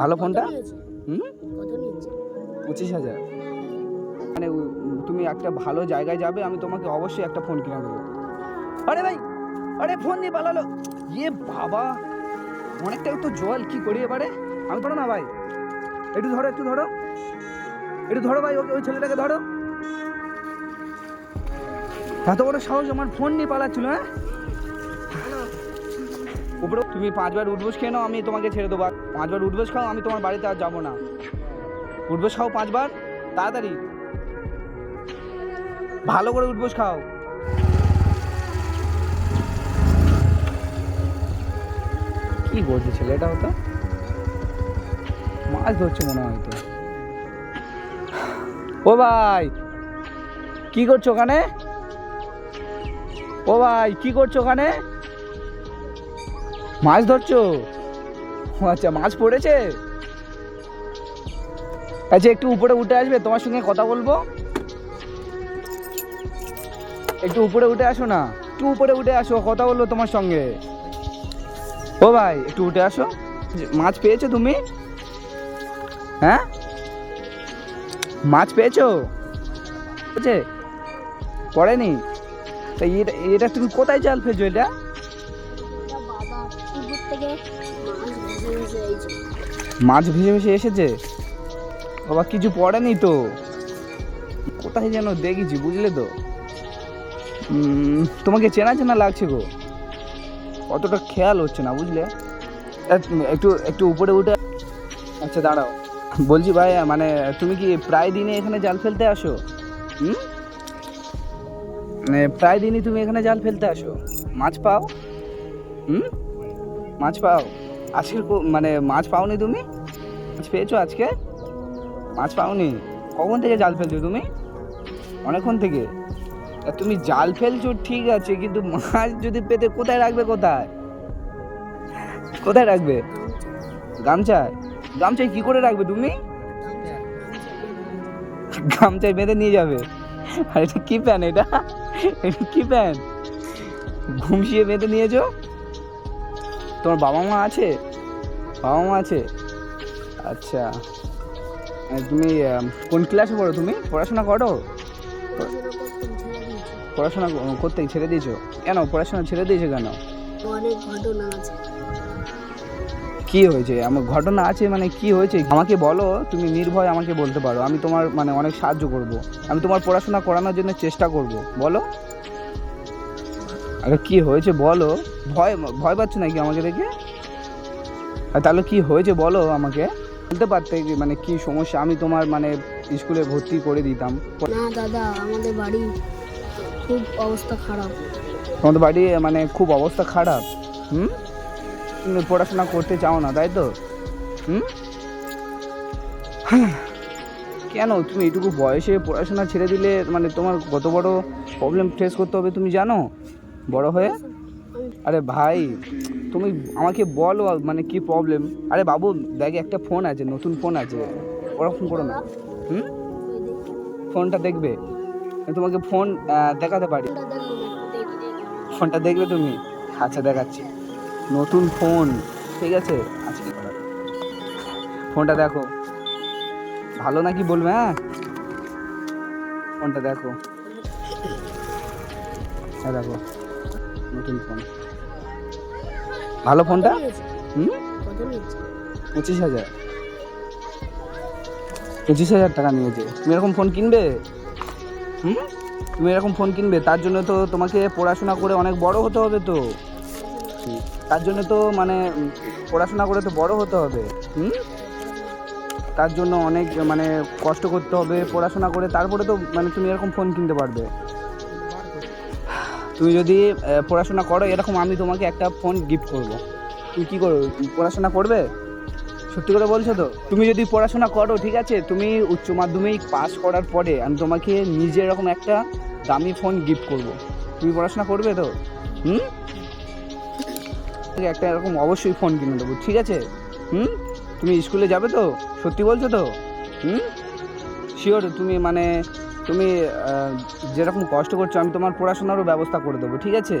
ভালো ফোনটা? হুম? পঁচিশ হাজার। মানে তুমি একটা ভালো জায়গায় যাবে আমি তোমাকে অবশ্যই একটা ফোন কিনে দেবো। আরে ভাই আরে ফোন নিয়ে পালালো। ইয়ে বাবা অনেকটা তো জল কি করি এবারে? আমি ধরো না ভাই। একটু ধরো একটু ধরো। একটু ধরো ভাই ওকে ওই ছেলেটাকে ধরো। এত বড় সাহস আমার ফোন নিয়ে পালাচ্ছিল হ্যাঁ? উপরে তুমি পাঁচবার উঠবোস খেয়ে নাও, আমি তোমাকে ছেড়ে দেবো। পাঁচবার উঠবোস খাও, আমি তোমার বাড়িতে আর যাব না। উঠবোস খাও পাঁচবার, তাড়াতাড়ি। ভালো করে উঠবোস খাও। কি করছে ছেলেটা হতো মাছ ধরছে মনে হয় তো। ও ভাই, কি করছ ওখানে? ও ভাই, কি করছ ওখানে? মাছ ধরছো? আচ্ছা মাছ পড়েছে? আচ্ছা একটু উপরে উঠে আসবে, তোমার সঙ্গে কথা বলব? একটু উপরে উঠে আসো না, একটু উপরে উঠে আসো, কথা বলব তোমার সঙ্গে। ও ভাই, একটু উঠে আসো। মাছ পেয়েছ তুমি? হ্যাঁ? মাছ পেয়েছ? পেয়েছে পড়েনি? তা এটা এটা তুমি কোথায় জাল ফেলছো এটা? মাছ ভেসে ভেসে এসেছে? বাবা, কিছু পড়েনি তো? কোথায় যেন দেখেছি, বুঝলে তো? তোমাকে চেনা চেনা লাগছে গো। অতটা খেয়াল হচ্ছে না, বুঝলে? একটু একটু উপরে উঠে। আচ্ছা দাঁড়াও। বলছি ভাই মানে তুমি কি প্রায় দিনে এখানে জাল ফেলতে আসো? হুম? মানে প্রায় দিনই তুমি এখানে জাল ফেলতে আসো? মাছ পাও? হুম? মাছ পাও? আজকের মানে মাছ পাওনি তুমি? মাছ পেয়েছ আজকে? মাছ পাওনি? কখন থেকে জাল ফেলছো তুমি? অনেকক্ষণ থেকে। তুমি জাল ফেলছো, ঠিক আছে, কিন্তু মাছ যদি পেতে কোথায় রাখবে কোথায়? কোথায় রাখবে? গামছায়? গামছায় কি করে রাখবে তুমি? গামছায় বেঁধে নিয়ে যাবে। আর এটা কি প্যান এটা? এটা কি প্যান? ঘুমসিয়ে বেঁধে নিয়েছো? তোমার বাবা মা আছে? বাবা মা আছে? আচ্ছা। তুমি কোন ক্লাসে পড়ো তুমি? পড়াশোনা করো? পড়াশোনা করতে ছেড়ে দিয়েছ? কেন? পড়াশোনা ছেড়ে দিয়েছ কেন? অনেক ঘটনা আছে। কি হয়েছে? আমার ঘটনা আছে মানে কি হয়েছে? আমাকে বলো তুমি নির্ভয় আমাকে বলতে পারো। আমি তোমার মানে অনেক সাহায্য করব। আমি তোমার পড়াশোনা করানোর জন্য চেষ্টা করব। বলো। আরে কি হয়েছে বলো? ভয় ভয় পাচ্ছ নাকি আমাকে দেখে? আর তাহলে কি হয়েছে বলো আমাকে? বলতে পারতে মানে কি সমস্যা? আমি তোমার মানে স্কুলে ভর্তি করে দিতাম। না দাদা আমাদের বাড়ি খুব অবস্থা খারাপ। তোমাদের বাড়ি মানে খুব অবস্থা খারাপ? হুম? তুমি পড়াশোনা করতে চাও না তাই তো? হুম? কেন? তুমি এইটুকু বয়সে পড়াশোনা ছেড়ে দিলে মানে তোমার কত বড় প্রবলেম ফেস করতে হবে তুমি জানো? বড় হয়ে? আরে ভাই তুমি আমাকে বলো মানে কি প্রবলেম আরে বাবু দেখ একটা ফোন আছে নতুন ফোন আছে। ওরকম করো না। হুম? ফোনটা দেখবে। তোমাকে ফোন দেখাতে পারি। ফোনটা দেখবে তুমি? আচ্ছা দেখাচ্ছি। নতুন ফোন ঠিক আছে? আজকে ফোনটা দেখো। ভালো নাকি বলবে হ্যাঁ? ফোনটা দেখো। হ্যাঁ দেখো। নতুন ফোন ভালো ফোনটা হুম? পঁচিশ হাজার। পঁচিশ হাজার টাকা নিয়েছে। তুমি এরকম ফোন কিনবে? হুম? তুমি এরকম ফোন কিনবে তার জন্য তো তোমাকে পড়াশোনা করে অনেক বড় হতে হবে তো। তার জন্য তো মানে পড়াশোনা করে তো বড় হতে হবে। হুম? তার জন্য অনেক মানে কষ্ট করতে হবে পড়াশোনা করে। তারপরে তো মানে তুমি এরকম ফোন কিনতে পারবে। তুমি যদি পড়াশোনা করো, এরকম আমি তোমাকে একটা ফোন গিফট করব। তুমি কী করো, পড়াশোনা করবে? সত্যি করে বলছো তো? তুমি যদি পড়াশোনা করো, ঠিক আছে? তুমি উচ্চ মাধ্যমিক পাস করার পরে আমি তোমাকে নিজে এরকম একটা দামি ফোন গিফট করব। তুমি পড়াশোনা করবে তো? হুম? একটা এরকম অবশ্যই ফোন কিনে দেবো, ঠিক আছে? হুম? তুমি স্কুলে যাবে তো? সত্যি বলছো তো? হুম? শিওর তুমি মানে তুমি যেরকম কষ্ট করছ, আমি তোমার পড়াশোনারও ব্যবস্থা করে দেবো, ঠিক আছে?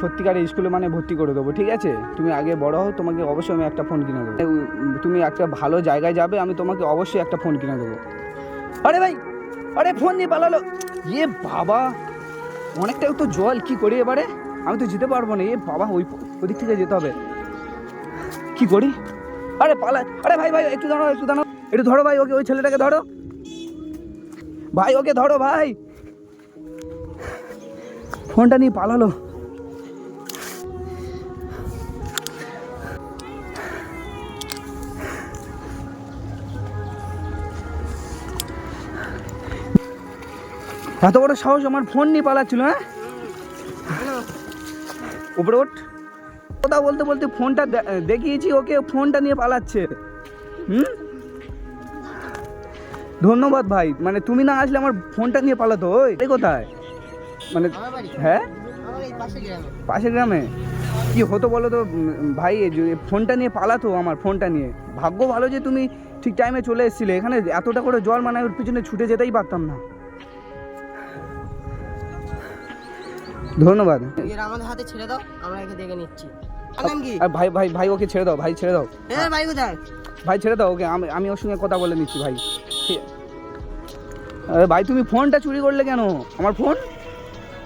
সত্যিকারের স্কুলে মানে ভর্তি করে দেবো, ঠিক আছে? তুমি আগে বড় হও, তোমাকে অবশ্যই আমি একটা ফোন কিনে দেবো। তুমি একটা ভালো জায়গায় যাবে, আমি তোমাকে অবশ্যই একটা ফোন কিনে দেবো। আরে ভাই, আরে ফোন নিয়ে পালালো। এ বাবা, অনেকটাই তো জল, কি করি এবারে? আমি তো যেতে পারব না। এ বাবা, ওই ওদিক থেকে যেতে হবে। কি করি? আরে পালা, আরে ভাই ভাই, একটু দাঁড়াও একটু দাঁড়াও। একটু ধরো ভাই, ওকে, ওই ছেলেটাকে ধরো। ভাই, ওকে ধরো ভাই। ফোনটা নিয়ে পালালো। এত বড় সাহস আমার ফোন নিয়ে পালাচ্ছিল হ্যাঁ? উপরে ওঠ। কথা বলতে বলতে ফোনটা দেখিয়েছি, ওকে ফোনটা নিয়ে পালাচ্ছে। হুম? ধন্যবাদ ভাই। মানে তুমি না আসলে আমার ফোনটা নিয়ে পালাতো ওই কোথায়? মানে হ্যাঁ? পাশের গ্রামে? কি হতো বলো তো ভাই ফোনটা নিয়ে পালাতো আমার ফোনটা নিয়ে। ভাগ্য ভালো যে তুমি ঠিক টাইমে চলে এসেছিলে এখানে এতটা করে জল মানে ওর পিছনে ছুটে যেতেই পারতাম না। ধন্যবাদ। আমাদের হাতে ছেড়ে দাও আমরা একে দেখে নিচ্ছি। ভাই ভাই ভাই ওকে ছেড়ে দাও ভাই ছেড়ে দাও। বাড়ি কোথায়? ভাই ছেড়ে দাও ওকে আমি আমি ওর সঙ্গে কথা বলে নিচ্ছি ভাই। ভাই, তুমি ফোনটা চুরি করলে কেন? আমার ফোন?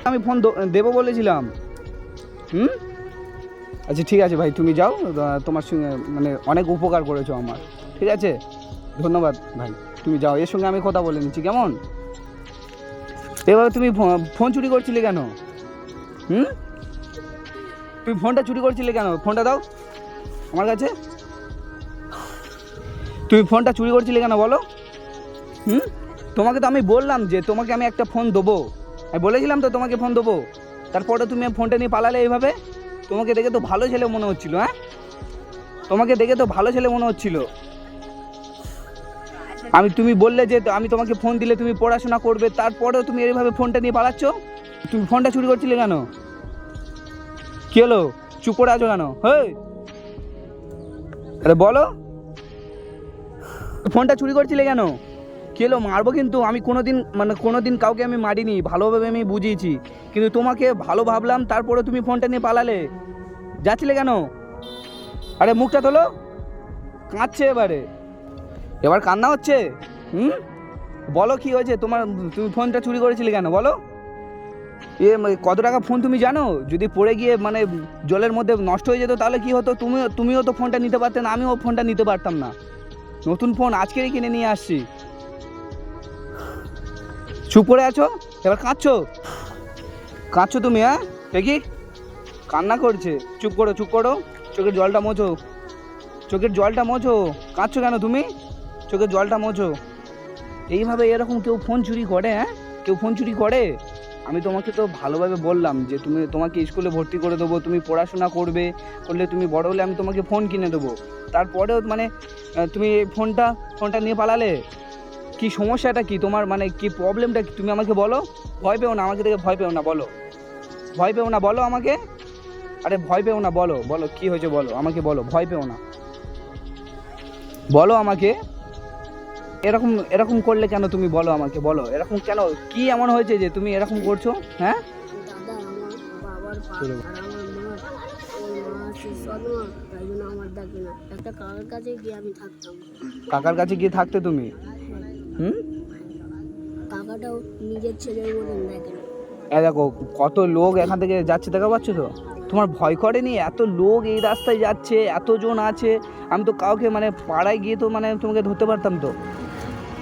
আমি ফোন দেবো বলেছিলাম। হুম? আচ্ছা ঠিক আছে ভাই, তুমি যাও তোমার সঙ্গে মানে অনেক উপকার করেছ আমার। ঠিক আছে? ধন্যবাদ ভাই, তুমি যাও, এর সঙ্গে আমি কথা বলে নিচ্ছি, কেমন? এভাবে তুমি ফোন চুরি করছিলে কেন? হুম? তুমি ফোনটা চুরি করছিলে কেন? ফোনটা দাও, আমার কাছে। তুমি ফোনটা চুরি করছিলে কেন বলো? হুম? তোমাকে তো আমি বললাম যে তোমাকে আমি একটা ফোন দেবো। আমি বলেছিলাম তো তোমাকে ফোন দেবো। তারপরে তুমি ফোনটা নিয়ে পালালে এইভাবে? তোমাকে দেখে তো ভালো ছেলে মনে হচ্ছিল হ্যাঁ? তোমাকে দেখে তো ভালো ছেলে মনে হচ্ছিল। আমি, তুমি বললে যে আমি তোমাকে ফোন দিলে তুমি পড়াশোনা করবে, তারপরেও তুমি এইভাবে ফোনটা নিয়ে পালাচ্ছ? তুমি ফোনটা চুরি করছিলে কেন? কি হলো? চুপ করে আছো কেন? হেই! আরে বলো! ফোনটা চুরি করছিলে কেন? কি হলো মারবো কিন্তু আমি কোনো দিন মানে কোনো দিন কাউকে আমি মারিনি, ভালোভাবে আমি বুঝিয়েছি। কিন্তু তোমাকে ভালো ভাবলাম তারপরে তুমি ফোনটা নিয়ে পালালে। যাচ্ছিলে কেন? আরে মুখটা তোলো। কাঁদছে এবারে। এবার কান্না হচ্ছে? হুম? বলো কি হয়েছে? তোমার, তুমি ফোনটা চুরি করেছিলে কেন? বলো। এ, কত টাকা ফোন তুমি জানো? যদি পড়ে গিয়ে মানে জলের মধ্যে নষ্ট হয়ে যেত, তাহলে কি হতো? তুমি, তুমিও তো ফোনটা নিতে পারতে না, আমিও ফোনটা নিতে পারতাম না। নতুন ফোন আজকেরই কিনে নিয়ে আসছি। চুপ করে আছো? এবার কাঁদছো? কাঁদছো তুমি হ্যাঁ? দেখি। কান্না করছে। চুপ করো চুপ করো। চোখের জলটা মোছো। চোখের জলটা মোছো। কাঁদছো কেন তুমি? চোখের জলটা মোছো। এইভাবে এরকম কেউ ফোন চুরি করে হ্যাঁ? কেউ ফোন চুরি করে? আমি তোমাকে তো ভালোভাবে বললাম যে তুমি, তোমাকে স্কুলে ভর্তি করে দেবো, তুমি পড়াশোনা করবে, করলে তুমি বড় হলে আমি তোমাকে ফোন কিনে দেবো। তারপরেও মানে তুমি ফোনটা ফোনটা নিয়ে পালালে? কি সমস্যাটা কি? তোমার মানে কি প্রবলেমটা কি? তুমি আমাকে বলো। ভয় পেও না আমাকে দেখে ভয় পেও না বলো। ভয় পেও না বলো আমাকে। আরে ভয় পেও না বলো বলো কি হয়েছে বলো আমাকে বলো ভয় পেও না। বলো আমাকে। এরকম এরকম করলে কেন তুমি বলো আমাকে বলো। এরকম কেন? কি এমন হয়েছে যে তুমি এরকম করছ হ্যাঁ? কাকার কাছে গিয়ে থাকতে তুমি? হুম? কাকাটাও নিজের ছেলের মতন দেখে এ দেখো কত লোক এখান থেকে যাচ্ছে দেখা পাচ্ছ তো? তোমার ভয় করেনি? এত লোক এই রাস্তায় যাচ্ছে এতজন আছে। আমি তো কাউকে মানে পাড়ায় গিয়ে তো মানে তোমাকে ধরতে পারতাম তো।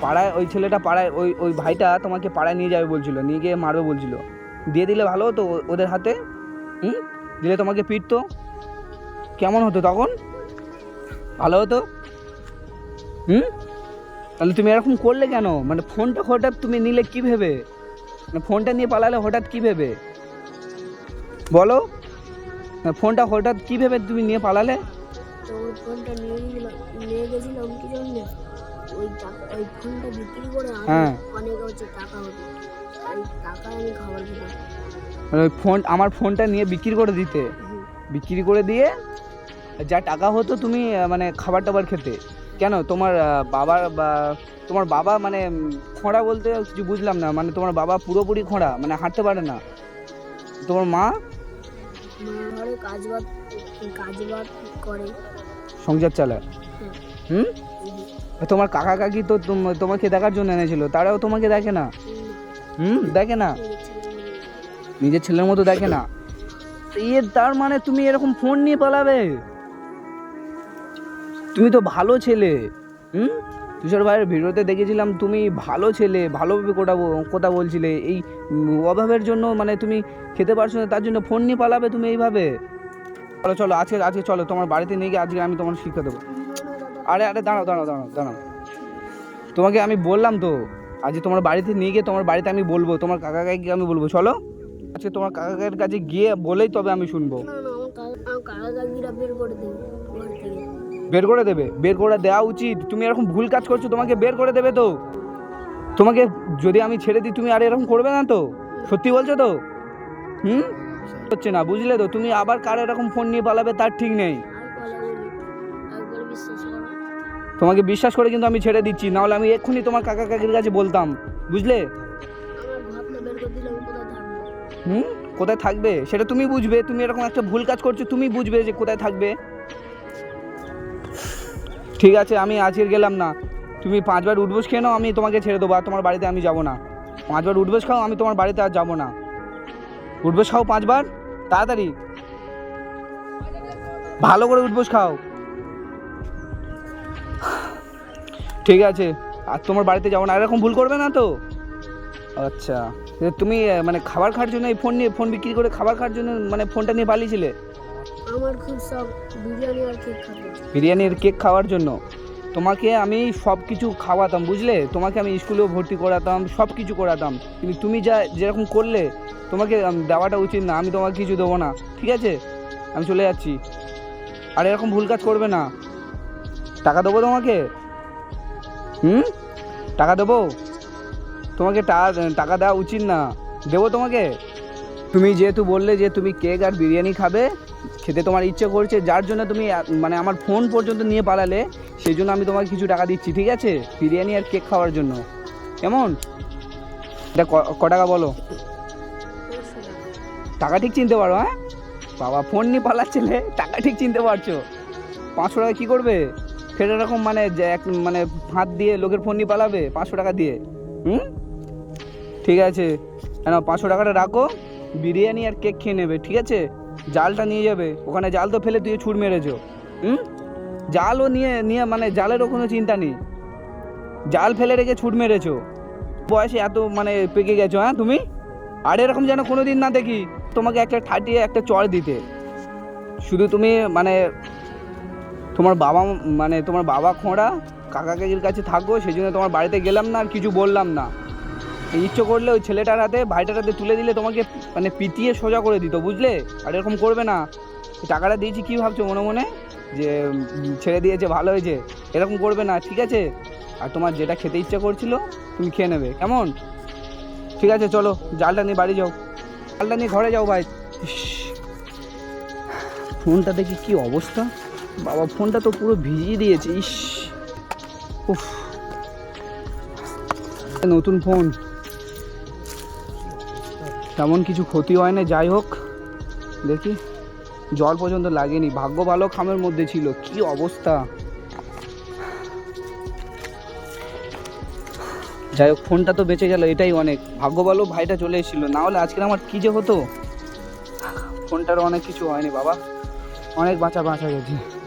পাড়ায় ওই ছেলেটা পাড়ায় ওই ওই ভাইটা তোমাকে পাড়ায় নিয়ে যাবে বলছিল নিয়ে গিয়ে মারবে বলছিল। দিয়ে দিলে ভালো হতো ওদের হাতে? হুম? দিলে তোমাকে পিটতো? কেমন হতো তখন? ভালো হতো? হুম? তাহলে তুমি এরকম করলে কেন? মানে ফোনটা হঠাৎ তুমি নিলে কী ভেবে? মানে ফোনটা নিয়ে পালালে হঠাৎ কী ভেবে? বলো। ফোনটা হঠাৎ কী ভেবে তুমি নিয়ে পালালে? ফোনটা নিয়ে নিয়ে গেছিলাম কি জন্যে ওই টাকা ওই ফোনটা বিক্রি করে হ্যাঁ। অনেক হচ্ছে টাকা হতো। ওই টাকা আমি খাবার খেতাম মানে ওই ফোন আমার ফোনটা নিয়ে বিক্রি করে দিতে। বিক্রি করে দিয়ে যা টাকা হতো তুমি মানে খাবার টাবার খেতে। কেন? তোমার বাবার বা তোমার বাবা মানে খোঁড়া বলতে কিছু বুঝলাম না। মানে তোমার বাবা পুরোপুরি খোঁড়া মানে হাঁটতে পারে না। তোমার মা? করে। সংসার চালায়? হুম। তোমার কাকা কাকি তো তোম- তোমাকে দেখার জন্য এনেছিল তারাও তোমাকে দেখে না? হুম দেখে না? নিজের ছেলের মতো দেখে না? ইয়ে তার মানে তুমি এরকম ফোন নিয়ে পালাবে? তুমি তো ভালো ছেলে, হুম? তুষার ভাইয়ের ভিডিওতে দেখেছিলাম তুমি ভালো ছেলে, ভালোভাবে কোটা কথা বলছিলে। এই অভাবের জন্য মানে তুমি খেতে পারছ না, তার জন্য ফোন নিয়ে পালাবে তুমি এইভাবে? চলো চলো, আজকে আজকে চলো, তোমার বাড়িতে নিয়ে গিয়ে আজকে আমি তোমার শিক্ষা দেবো। আরে আরে, দাঁড়াও দাঁড়াও দাঁড়াও দাঁড়াও। তোমাকে আমি বললাম তো, আজকে তোমার বাড়িতে নিয়ে গিয়ে তোমার বাড়িতে আমি বলব, তোমার কাকা কাকিকে আমি বলব, চলো। আজকে তোমার কাকা কাকির কাছে গিয়ে বলেই তবে আমি শুনব। বের করে দেবে, বের করে দেওয়া উচিত। তুমি এরকম ভুল কাজ করছ, তোমাকে বের করে দেবে তো। তোমাকে যদি আমি ছেড়ে দিই, তুমি আর এরকম করবে না তো? সত্যি বলছো তো? হুম? হচ্ছে না, বুঝলে তো? তুমি আবার কার এরকম ফোন নিয়ে পালাবে, তার ঠিক নেই। তোমাকে বিশ্বাস করে কিন্তু আমি ছেড়ে দিচ্ছি, নাহলে আমি এক্ষুনি তোমার কাকা কাকির কাছে বলতাম, বুঝলে? হুম? কোথায় থাকবে? সেটা তুমি বুঝবে, তুমি এরকম একটা ভুল কাজ করছ, তুমি বুঝবে যে কোথায় থাকবে। ঠিক আছে, আমি আজকে গেলাম না। তুমি পাঁচবার উঠবোস খেয়ে নাও, আমি তোমাকে ছেড়ে দেবো, আর তোমার বাড়িতে আমি যাব না। পাঁচবার উঠবোস খাও, আমি তোমার বাড়িতে আর যাব না। উঠবোস খাও পাঁচবার, তাড়াতাড়ি। ভালো করে উঠবোস খাও। ঠিক আছে, আর তোমার বাড়িতে যাব না এরকম ভুল করবে না তো? আচ্ছা তুমি মানে খাবার খাওয়ার জন্য এই ফোন নিয়ে, ফোন বিক্রি করে খাবার খাওয়ার জন্য মানে ফোনটা নিয়ে পালিয়েছিলে? আমার খুব বিরিয়ানি আর কেক খাব। বিরিয়ানির কেক খাওয়ার জন্য। তোমাকে আমি সব কিছু খাওয়াতাম, বুঝলে? তোমাকে আমি স্কুলেও ভর্তি করাতাম সব কিছু করাতাম। কিন্তু তুমি যা, যেরকম করলে, তোমাকে দেওয়াটা উচিত না, আমি তোমাকে কিছু দেবো না। ঠিক আছে? আমি চলে যাচ্ছি। আর এরকম ভুল কাজ করবে না। টাকা দেবো তোমাকে? হুম? টাকা দেবো? তোমাকে টাকা দেওয়া উচিত না। দেবো তোমাকে? তুমি যেহেতু বললে যে তুমি কেক আর বিরিয়ানি খাবে খেতে তোমার ইচ্ছে করছে, যার জন্য তুমি মানে আমার ফোন পর্যন্ত নিয়ে পালালে, সেই জন্য আমি তোমাকে কিছু টাকা দিচ্ছি, ঠিক আছে? বিরিয়ানি আর কেক খাওয়ার জন্য। কেমন? এটা ক- টাকা বলো। টাকা ঠিক চিনতে পারো হ্যাঁ? বাবা ফোন নিয়ে পালাচ্ছিলে, টাকা ঠিক চিনতে পারছ। পাঁচশো টাকা কী করবে? ফের এরকম মানে এক মানে হাত দিয়ে লোকের ফোন নিয়ে পালাবে, পাঁচশো টাকা দিয়ে। হুম? ঠিক আছে। কেন পাঁচশো টাকাটা রাখো, বিরিয়ানি আর কেক খেয়ে নেবে, ঠিক আছে? জালটা নিয়ে যাবে। ওখানে জাল তো ফেলে তুই ছুট মেরেছো। হুম? জালও নিয়ে নিয়ে মানে জালেরও কোনো চিন্তা নেই। জাল ফেলে রেখে ছুট মেরেছো। বয়সে এত মানে পেকে গেছো হ্যাঁ তুমি? আর এরকম যেন কোনো দিন না দেখি তোমাকে একটা ঠাটিয়ে, একটা চড় দিতে। শুধু তুমি মানে তোমার বাবা মানে তোমার বাবা খোঁড়া কাকা কাকির কাছে থাকো সেই জন্য তোমার বাড়িতে গেলাম না আর কিছু বললাম না। ইচ্ছে করলে ওই ছেলেটার হাতে, ভাইটার হাতে তুলে দিলে তোমাকে মানে পিটিয়ে সোজা করে দিত, বুঝলে? আর এরকম করবে না। টাকাটা দিয়েছি, কী ভাবছ মনে মনে? যে ছেড়ে দিয়েছে, ভালো হয়েছে। এরকম করবে না, ঠিক আছে? আর তোমার যেটা খেতে ইচ্ছা করছিল, তুমি খেয়ে নেবে, কেমন? ঠিক আছে, চলো, জালটা নিয়ে বাড়ি যাও। জালটা নিয়ে ঘরে যাও ভাই। ফোনটা দেখি কি অবস্থা? বাবা, ফোনটা তো পুরো ভিজিয়ে দিয়েছে, ইস। উফ। নতুন ফোন। তেমন কিছু ক্ষতি হয় না যাই হোক। দেখি, জল পর্যন্ত লাগেনি। ভাগ্য ভালো খামের মধ্যে ছিল, কি অবস্থা? যাই হোক, ফোনটা তো বেঁচে গেল, এটাই অনেক। ভাগ্য ভালো ভাইটা চলে এসেছিল, না হলে আজকে আমার কি যে হতো? ফোনটার অনেক কিছু হয়নি, বাবা। অনেক বাঁচা বাঁচা গেছে।